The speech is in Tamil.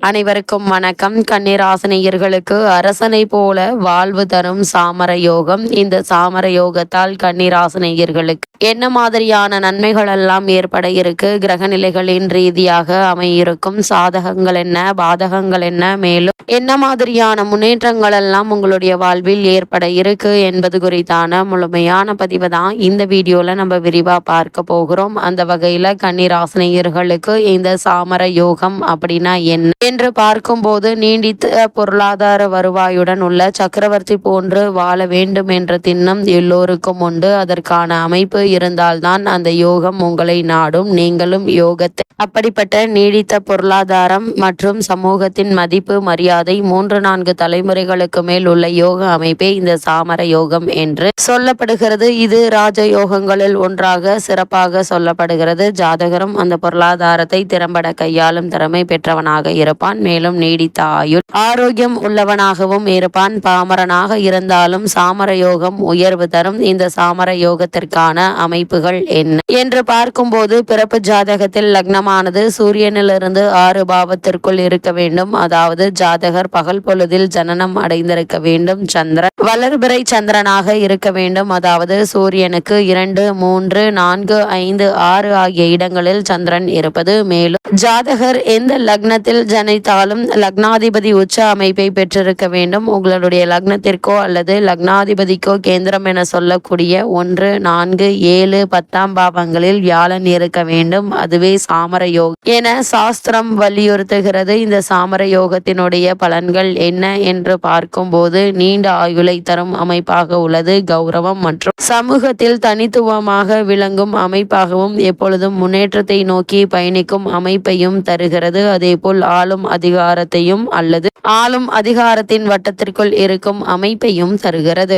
அனைவருக்கும் வணக்கம். கன்னிராசினியர்களுக்கு அரசனை போல வாழ்வு தரும் சாமர யோகம். இந்த சாமர யோகத்தால் கன்னிராசினியர்களுக்கு என்ன மாதிரியான நன்மைகள் எல்லாம் ஏற்பட இருக்கு? கிரக நிலைகளின் ரீதியாக அமையிருக்கும் சாதகங்கள் என்ன? பாதகங்கள் என்ன? மேலும் என்ன மாதிரியான முன்னேற்றங்கள் எல்லாம் உங்களுடைய வாழ்வில் ஏற்பட இருக்கு என்பது குறித்தான முழுமையான பதிவு தான் இந்த வீடியோவில் நம்ம விரிவாக பார்க்க போகிறோம். அந்த வகையில கன்னிராசினியர்களுக்கு இந்த சாமர யோகம் அப்படின்னா என்ன என்று பார்க்கும்போது நீடித்த பொருளாதார வருவாயுடன் உள்ள சக்கரவர்த்தி போன்று வாழ வேண்டும் என்ற திண்ணம் எல்லோருக்கும் உண்டு. அதற்கான அமைப்பு இருந்தால்தான் அந்த யோகம் உங்களை நாடும். நீங்களும் யோகத்தை அப்படிப்பட்ட நீடித்த பொருளாதாரம் மற்றும் சமூகத்தின் மதிப்பு மரியாதை மூன்று நான்கு தலைமுறைகளுக்கு மேல் உள்ள யோக அமைப்பே இந்த சாமர யோகம் என்று சொல்லப்படுகிறது. இது ராஜ யோகங்களில் ஒன்றாக சிறப்பாக சொல்லப்படுகிறது. ஜாதகரும் அந்த பொருளாதாரத்தை திறம்பட கையாளும் திறமை பெற்றவனாக இருப்பான். மேலும் நீடித்த ஆயுள் ஆரோக்கியம் உள்ளவனாகவும் இருப்பான். பாமரனாக இருந்தாலும் சாமர யோகம் உயர்வு தரும். இந்த சாமர யோகத்திற்கான அமைப்புகள் என்ன என்று பார்க்கும்போது பிறப்பு ஜாதகத்தில் லக்னமானது சூரியனிலிருந்து ஆறு பாவத்திற்குள் இருக்க வேண்டும். அதாவது ஜாதக ஜாதகர் பகல் பொழுதில் ஜனனம் அடைந்திருக்க வேண்டும். சந்திரன் வளர்பிறை சந்திரனாக இருக்க வேண்டும். அதாவது சூரியனுக்கு இரண்டு மூன்று நான்கு ஐந்து ஆறு ஆகிய இடங்களில் சந்திரன் இருப்பது மேலும் ஜாதகர் எந்த லக்னத்தில் ஜனித்தாலும் லக்னாதிபதி உச்ச அமைப்பை பெற்றிருக்க வேண்டும். உங்களுடைய லக்னத்திற்கோ அல்லது லக்னாதிபதிக்கோ கேந்திரம் என சொல்லக்கூடிய ஒன்று நான்கு ஏழு பத்தாம் பாவங்களில் வியாழன் இருக்க வேண்டும். அதுவே சாமர யோகம் என சாஸ்திரம் வலியுறுத்துகிறது. இந்த சாமர யோகத்தினுடைய பலன்கள் என்ன என்று பார்க்கும்போது நீண்ட ஆயுளை தரும் அமைப்பாக உள்ளது. கௌரவம் மற்றும் சமூகத்தில் தனித்துவமாக விளங்கும் அமைப்பாகவும் எப்பொழுதும் முன்னேற்றத்தை நோக்கி பயணிக்கும் அமைப்பையும் தருகிறது. அதேபோல் ஆளும் அதிகாரத்தையும் அல்லது ஆளும் அதிகாரத்தின் வட்டத்திற்குள் இருக்கும் அமைப்பையும் தருகிறது.